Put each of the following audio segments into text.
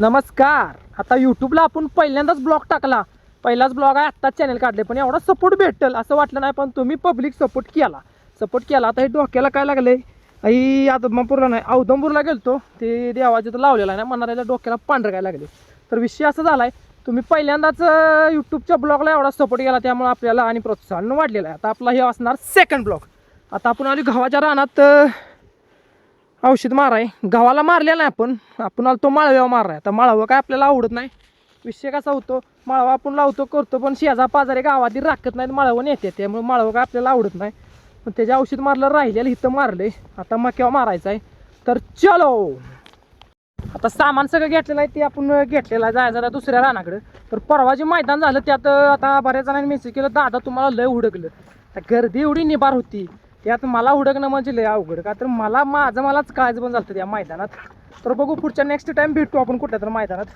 नमस्कार. आता यूट्यूबला आपण पहिल्यांदाच ब्लॉग टाकला. पहिलाच ब्लॉग आहे आत्ताच चॅनल काढले पण एवढा सपोर्ट भेटेल असं वाटलं नाही पण तुम्ही पब्लिक सपोर्ट केला. सपोर्ट केला. आता हे डोक्याला काय लागले आई आदमापूरला नाही औदमपूरला गेलतो. ते देवाचे तर लावलेला आहे ना डोक्याला पांढरं काय लागले तर विषय असा झाला आहे तुम्ही पहिल्यांदाच यूट्यूबच्या ब्लॉगला एवढा सपोर्ट केला त्यामुळे आपल्याला आणि प्रोत्साहन वाढलेलं आहे. आता आपला हे असणार सेकंड ब्लॉग आता आपण आली गव्हाच्या रानात औषध माराय. गव्हाला मारलेला नाही आपण. आपण आलो तो माळव्यावर माराय. आता माळवं काय आपल्याला आवडत नाही. विषय कसा होतो? माळवा आपण लावतो करतो पण शेजा पाजारी गावातील राखत नाहीत माळवं नेते त्यामुळे माळवं काय आपल्याला आवडत नाही. पण त्याचे औषध मारलं राहिलेलं इथं मारले आता मक्यावर मारायचं आहे तर चलो! आता सामान सगळं घेतलेलं आहे ते आपण घेतलेलं आहे. जायचं आहे दुसऱ्या रानाकडं. तर परवा जे मैदान झालं त्यात आता बऱ्याच जणांनी मेसेज केलं दादा तुम्हाला लय हुडकलं तर गर्दी एवढी निबार होती. त्यात मला हुडकणं म्हणजे लय अवघड का? तर मला माझं मलाच काळजी पण झालं त्या मैदानात. तर बघू पुढच्या नेक्स्ट टाइम भेटतो आपण कुठल्या तर मैदानात.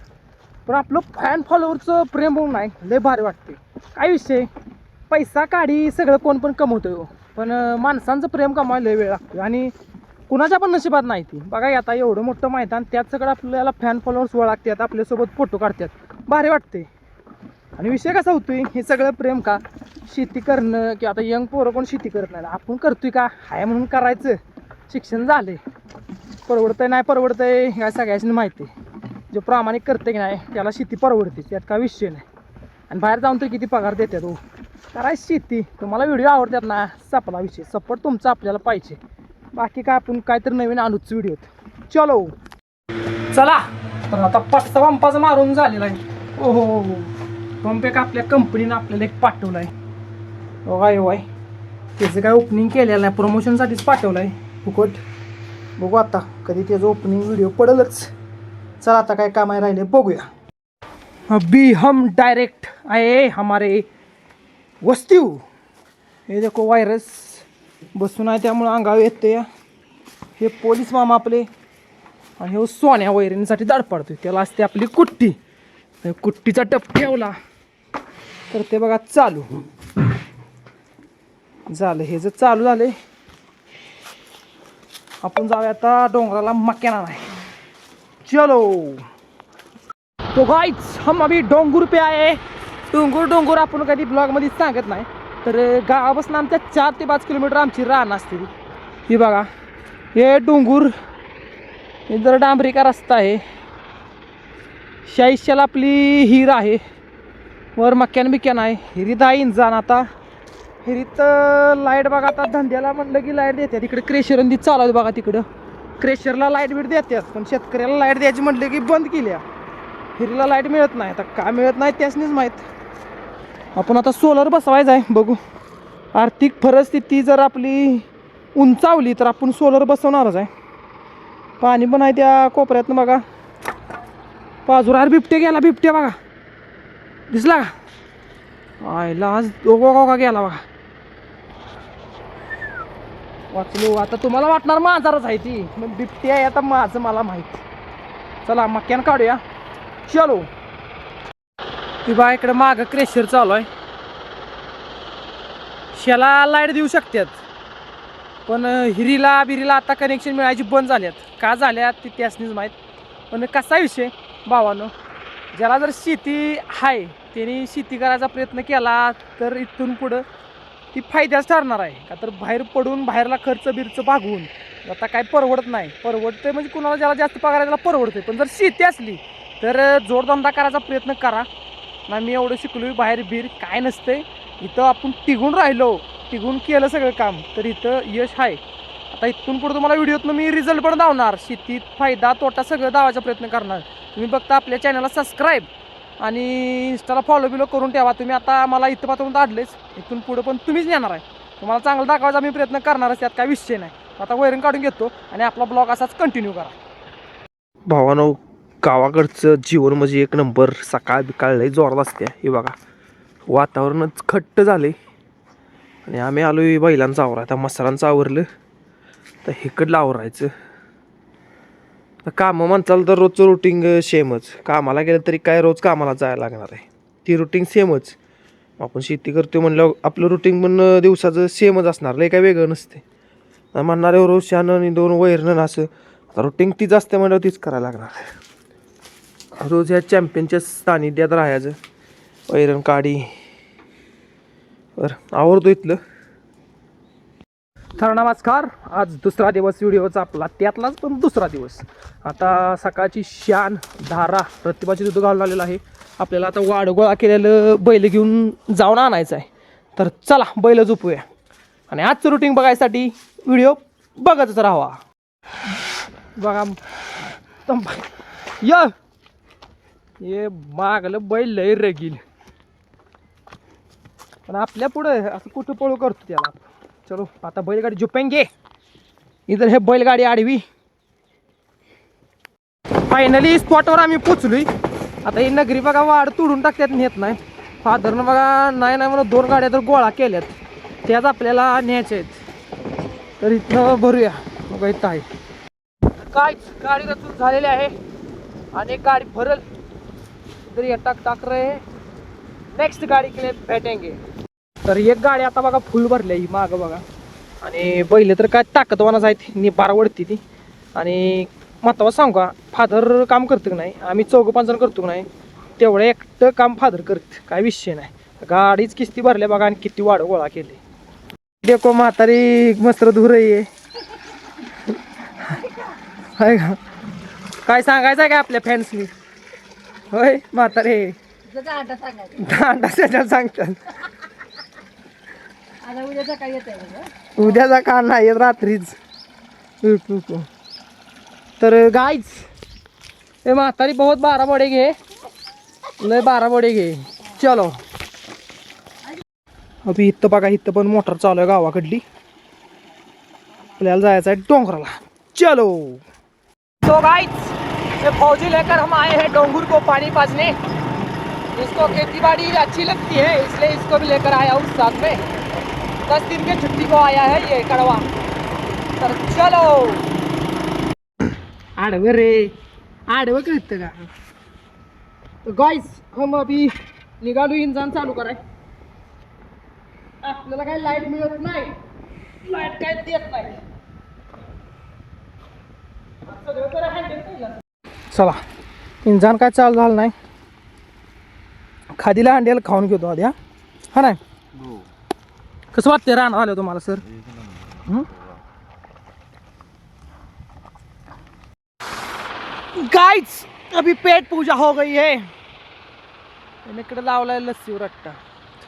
पण आपलं फॅन फॉलोअरचं प्रेम होऊन नाही लय भारी वाटते काय विषय? पैसा काढी सगळं कोण पण कमवतोय हो. पण माणसांचं प्रेम कमावायला लय वेळ लागतो आणि कुणाच्या पण नशिबात नाही ती. बघा आता एवढं मोठं मैदान त्यात सगळं आपल्याला फॅन फॉलोअर्स लागतात आपल्यासोबत फोटो काढतात. भारी वाटते आणि विषय कसा होतोय? हे सगळं प्रेम का? शेती करणं किंवा आता यंग पोरं कोण शेती करत नाही आपण करतोय का? हाय म्हणून करायचं. शिक्षण झाले परवडतंय नाही परवडतंय ह्या सगळ्याची माहिती. आहे. जो प्रामाणिक करते की नाही त्याला शेती परवडते. त्यात काय विषय नाही. आणि बाहेर जाऊन तर किती पगार देतात हो. करायची शेती. तुम्हाला व्हिडिओ आवडतात ना सपला विषय. सपोर्ट तुमचा आपल्याला पाहिजे. बाकी काय आपण काहीतरी नवीन आणूच व्हिडिओत. चलो. चला. तर आता पाच पंपाचा मारून झालेला आहे. ओ हो हो हो पंप एक आपल्या कंपनीनं आपल्याला एक पाठवला आहे हो, वाय वाय हो, त्याचं काय ओपनिंग केलेलं नाही. प्रमोशनसाठीच पाठवलं आहे फुकट. बघू आता कधी त्याचं ओपनिंग व्हिडिओ पडेलच. चला आता काय काम आहे राहिले बघूया. बी हम डायरेक्ट आहे हमारे वस्तीव. हे देखो वायरस बसून आहे त्यामुळं अंगावर येते या हे पोलीस मामा आपले. आणि हे सोन्या वैरणीसाठी दाड पाडतोय. त्याला असते आपली कुट्टी. कुट्टीचा टप ठेवला. तर ते बघा चालू. झालं हे जर चालू झाले आपण जाऊया आता डोंगराला मक्याना नाही. चलो! तो गाईच हम अभी डोंगूर पे आहे डोंगूर डोंगूर आपण कधी ब्लॉगमध्ये सांगत नाही. तर गावापासून आमच्या चार ते पाच किलोमीटर आमची रान असते ही बघा हे डोंगूर हे जर डांबरीका रस्ता आहे. शाईशाला आपली हिर आहे. वर मक्यान बिक्यान आहे. हिरीत आहे इंजान आता. हिरीत लाइट बघा आता धंद्याला म्हटलं की लाइट देतात तिकडे क्रेशरंदी आणि आहे बघा तिकडं. क्रेशरला लाइट बीट देतात पण शेतकऱ्याला लाइट द्यायची म्हटलं की बंद केल्या. हिरीला लाइट मिळत नाही. आता का मिळत नाही त्यासनीच माहीत. आपण आता सोलर बसवायचं आहे बघू. आर्थिक परिस्थिती जर आपली उंचावली तर आपण सोलर बसवणारच आहे. पाणी पण आहे त्या कोपऱ्यातनं बघा. पाजुरार बिबटे गेला बिबटे बघा. दिसला का? आयला आज दोघा गेला बघा. वाचलो. आता तुम्हाला वाटणार माझारच आहे ती. मग बिबटे आहे आता माझं मला माहीत. चला मक्यान काढूया. चलो. ती बा इकडे मागं क्रेशर चालू आहे. शेला लाइट देऊ शकतात. पण हिरीला बिरीला आता कनेक्शन मिळायची बंद झाल्यात. का झाल्यात ते त्यासनीच माहीत. पण कसा विषय भावानं? ज्याला जर शेती आहे त्याने शेती करायचा प्रयत्न केला तर इथून पुढं ती फायद्याच ठरणार आहे. का तर बाहेर पडून बाहेरला खर्च बिर्च भागवून आता काय परवडत नाही. परवडते म्हणजे कुणाला ज्याला जास्त पगार आहे त्याला परवडते पण जर शेती असली तर जोडधंदा करायचा प्रयत्न करा. ना मी एवढं शिकलो बाहेर बीर काय नसते इथं आपण तिघून राहिलो तिघून केलं सगळं काम तर इथं यश आहे आता इथून पुढे तुम्हाला व्हिडिओतनं मी रिझल्ट पण दावणार. शेतीत फायदा तोटा सगळं दावायचा प्रयत्न करणार. तुम्ही बघता आपल्या चॅनलला सबस्क्राईब आणि इंस्टाला फॉलो बिलो करून ठेवा. तुम्ही आता मला इथं पाठवून इथून पुढं पण तुम्हीच नेणार आहे. तुम्हाला चांगलं दाखवायचा मी प्रयत्न करणारच त्यात काय विषय नाही. आता वैरण काढून घेतो आणि आपला ब्लॉग असाच कंटिन्यू करा. भावानो गावाकडचं जीवन म्हणजे एक नंबर. सकाळ बिकाळ लई जोरात असते. हे बघा वातावरणच खट्ट झाले आणि आम्ही आलो बैलांचं आवरा आता मसालांचं आवरलं तर हिकडलं आवरायचं. कामं म्हणताल तर रोजचं रुटीन सेमच कामाला गेलं तरी काय रोज कामाला जायला लागणार आहे? ती रुटीन सेमच आपण शेती करतो म्हणल्यावर आपलं रुटीन पण दिवसाचं सेमच असणार. लय काय वेगळं नसते म्हणणारे रोज शान आणि दोन वैरणं असं. आता रुटीन तीच असते म्हणल्यावर तीच करायला लागणार रोज ह्या चॅम्पियनच्या सानिध्यात राहायचं. वैरण काडी. बरं आवडतो इथलं. तर नमस्कार आज दुसरा दिवस व्हिडिओचा आपला त्यातलाच पण दुसरा दिवस. आता सकाळची शान धारा प्रतिभाची दूध घालून आलेलं आहे. आपल्याला आता वाडगोळा केलेलं बैल घेऊन जाऊन आणायचं आहे. तर चला बैल झोपूया. आणि आजचं रुटीन बघायसाठी व्हिडिओ बघतच राहावा. बघा तंब य! ये मागलं बैल लय रगील. पण आपल्या पुढे असं कुठं पळू करतो त्याला चलो आता बैलगाडी झुपेंगे. इधर हे बैलगाडी आडवी. फायनली स्पॉटवर आम्ही पोचलोय आता ही नगरी बघा वाढ तोडून टाकतात नेत नाही. फादरनं बघा नाही नाही म्हणून दोन गाड्या तर गोळा केल्यात. त्याच आपल्याला न्यायच्या आहेत. तर इथनं भरूया. बघा इथं आहे. काय गाडी रचून झालेली आहे. आणि एक गाडी भरल. तरी टाक टाक रे नेक्स्ट गाडी के लिए भेटेंगे. तर एक गाडी आता बघा फुल भरली ही मागं बघा. आणि बैल तर काय ताकदवानच आहेत. निबार वडती ती. आणि महत्वाचं सांगू का फादर काम करतं का नाही आम्ही चौघं पाच जण करतो का नाही तेवढं एकटं काम फादर करत. काय विषय नाही. गाडीच किस्ती भरल्या बघा आणि किती वाढ गोळा केले देखो म्हातारी मस्त धुर आहे. हाय का? काय सांगायचं आहे का आपल्या फॅन्सनी होय म्हातारे. दांडा सांगतात. आता उद्या सकाळी येत आहे उद्याचा का नाही येत रात्रीच. तर गायच ए म्हातारी बहुत बारा बडे घे. लय बारा बडे घे. चलो. अभि इथं बघा इथं पण मोटर चालू आहे गावाकडली. आपल्याला जायचं आहे डोंगराला. चलो. तो गाइस ये फौजी लेकर हम आए हैं डोंगूर को पानी पाजने. इसको खेती बाड़ी अच्छी लगती है इसलिए इसको भी लेकर आया हूँ साथ में. दस दिन की छुट्टी को आया है ये कड़वा। तर चलो। आडवं रे आडवं कळतं का? गाइस हम अभी निघालो इंजान चालू कराय. आपल्याला काय लाइट मिळत नाही. लाइट काय देत नाही. सगळं तर handle केलं. चला इंजान काय चालू झालं नाही. खादीला हंडेल खाऊन घेतो आधी हा. हा नाही? कसं वाटतंय राहणार आलं तुम्हाला सर? गाइस अभी पेट पूजा हो गई है। इकडे लावलाय लस्सी रट्टा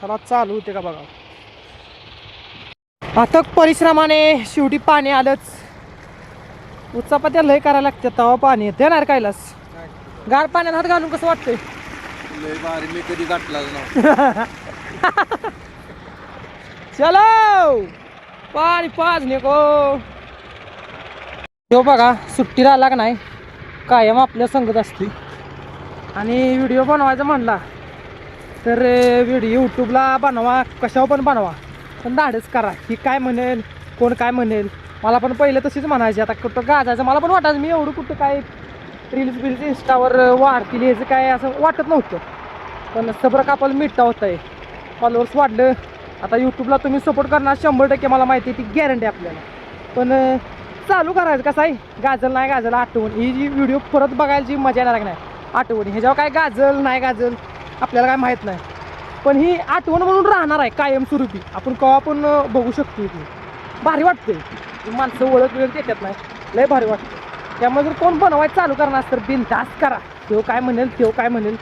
चला चालू होते का बघा। अथक परिश्रमाने शेवटी पाणी आलंच। उचापात्या लय करायला लागते तेव्हा पाणी येते ना कैलास गार पाण्यात हात घालून कसं वाटतंय? लय भारी मी कधी गाठलाच ना चलो! पाणी पाच को तो बघा सुट्टीला आला का नाही? कायम आपल्या संगत असते आणि व्हिडिओ बनवायचा म्हणला तर व्हिडिओ यूट्यूबला बनवा कशावर पण बनवा. पण धाडच करा की काय म्हणेल कोण काय म्हणेल. मला पण पहिलं तशीच म्हणायची आता कुठं गाजायचं मला पण वाटायचं मी एवढं कुठं काय रील्स बिल्स इंस्टावर वाढतील याचं काय असं वाटत नव्हतं. पण सबर कापाल मिठा होत आहे फॉलोअर्स वाढलं. आता यूट्यूबला तुम्ही सपोर्ट करणार शंभर टक्के मला माहिती आहे ती गॅरंटी आपल्याला. पण चालू करायचं कसं आहे? गाजल नाही गाजल आठवण. ही जी व्हिडिओ परत बघायला जी मजा येणार की नाही? आठवण. ह्याच्यावर काय गाजल नाही गाजल आपल्याला काय माहीत नाही. पण ही आठवण म्हणून राहणार आहे कायमस्वरूपी. आपण केव्हा पण बघू शकतो ती. भारी वाटते माणसं ओळख वेळ देतात नाही. लय भारी वाटतं त्यामुळे जर कोण बनवायचं चालू करणार तर बिनधास्त करा. तो काय म्हणेल तो काय म्हणेल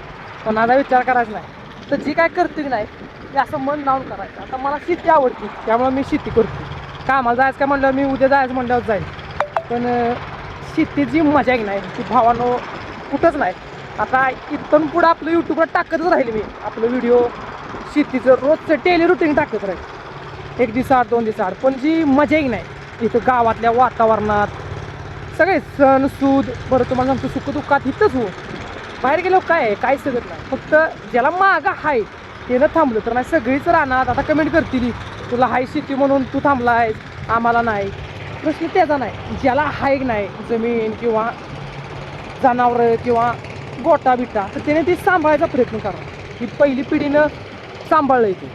कोणाचा विचार करायचा नाही. तर जी काय करते की नाही ते असं मन लावून करायचं. आता मला शेती आवडते त्यामुळं मी शेती करतो. कामाला जायचं काय म्हणलं मी उद्या जायचं म्हणल्यावर जाईल. पण शेतीची मजा नाही ती भावानं कुठंच नाही. आता इथून पुढं आपलं यूट्यूबवर टाकतच राहील मी. आपलं व्हिडिओ शेतीचं रोजचं डेली रुटीन टाकत राहील. एक दिवसाआड दोन दिवसाआड पण जी मजा नाही इथं गावातल्या वातावरणात सगळे सण सूद बरं तुम्हाला सांगतो सुखदुःखात इथंच हो बाहेर गेलो काय आहे? काय सगळं नाही. फक्त ज्याला मागं आहे त्यानं थांबलं तर नाही सगळीच राहणार आता कमेंट करतील तुला हाय शेती म्हणून तू थांबला आहेस आम्हाला नाही. प्रश्न त्याचा नाही ज्याला हाय नाही जमीन किंवा जनावरं किंवा गोटा बिटा तर त्याने ती सांभाळायचा प्रयत्न करा. ही पहिली पिढीनं सांभाळलं आहे ते.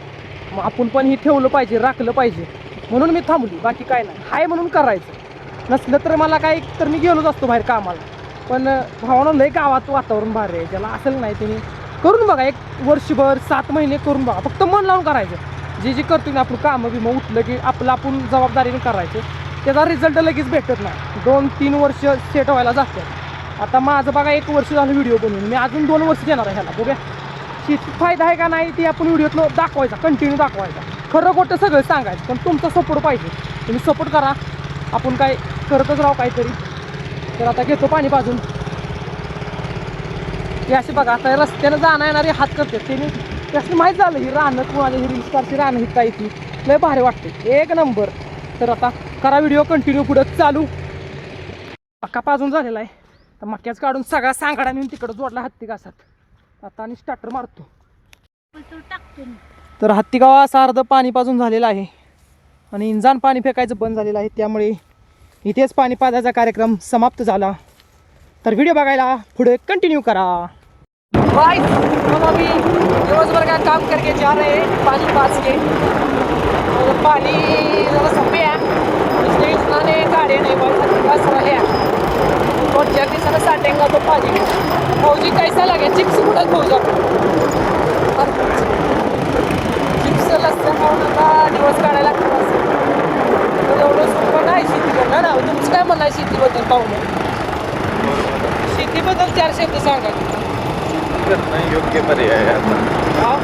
मग आपण पण हे ठेवलं पाहिजे राखलं पाहिजे. म्हणून मी थांबली बाकी काय नाही. हाय म्हणून करायचं. नसलं तर मला काय तर मी गेलोच असतो बाहेर कामाला. पण भावानं लय गावात वातावरण भारी आहे. ज्याला असेल नाही त्यांनी करून बघा एक वर्षभर सात महिने करून बघा. फक्त मन लावून करायचं. जे जे करतो ना आपण कामं बिमं उठलं की आपलं आपण जबाबदारीने करायचं. त्याचा रिझल्ट लगेच भेटत नाही. दोन तीन वर्ष सेट व्हायला जातात. आता माझं बघा एक वर्ष झालं व्हिडिओ बनवून. मी अजून दोन वर्ष देणार आहे ह्याला बघूया. शेतीत फायदा आहे का नाही ते आपण व्हिडिओतलं दाखवायचा कंटिन्यू दाखवायचा. खरं खोटं सगळं सांगायचं पण तुमचा सपोर्ट पाहिजे. तुम्ही सपोर्ट करा. आपण काय करतच राहू काहीतरी. तर आता घेतो पाणी पाजून हे असे बघा आता रस्त्यानं जाणं येणारे हात करते. त्यांनी त्याचं माहीत झालं ही राहणं कुणाच्या ही रील स्टारची ही काय ती लय भारी वाटते एक नंबर. तर आता करा व्हिडिओ कंटिन्यू पुढं. चालू. पक्का पाजून झालेला आहे. तर मक्याच काढून सगळा सांगाडा नेऊन तिकडं जोडला हत्ती घासात. आता आणि स्टार्टर मारतो. तर हत्तीगाव असा अर्ध पाणी पाजून झालेलं आहे. आणि इंजान पाणी फेकायचं बंद झालेलं आहे. त्यामुळे इथेच पाणी पाजायचा कार्यक्रम समाप्त झाला. तर व्हिडिओ बघायला पुढे कंटिन्यू करा. बाय हम अभी दिवसभर का काम करके जा रहे हैं पानी पास के। और पानी ज़रा सफे है इसलिए इतना गाड़ियाँ नहीं बढ़ बस रहे हैं। और जल्दी से साटेंगा तो पानी फौजी कैसा लगे चिप्स उड़त फौजा चिप्स लसण खाऊन आता दिवस काढायला लागतो असं. एवढं सोपं नाही शेती करणं ना तुमचं काय म्हणणं शेतीबद्दल पाहुणं शेतीबद्दल चार शब्द सांगा करणं योग्य पर्याय आता. हा?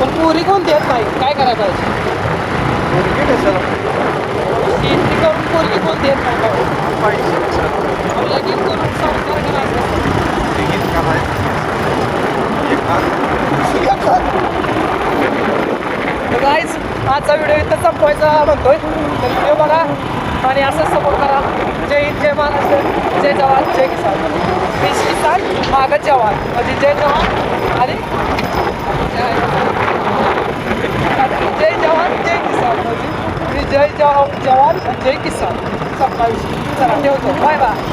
पण पुरी कोण देत नाही काय करायला पाहिजे मुलगी कशाला? शेती करून पोरगी कोण देत नाही का? पाहिजे मग लगीन करून संसार करायचा लगीन करायचं एक. हात गाईज आजचा व्हिडिओ इथं संपवायचा म्हणतोय. तर व्हिडिओ बघा आणि असं सपोर्ट करा जय हिंद जय महाराष्ट्र जय जवान जय किसान. वीस किसान मागं जवान. म्हणजे जय जवान आणि जय जय जवान जय किसान. म्हणजे जय जवान जवान जय किसान. सत्तावीस. चला ठेवतो. Bye bye.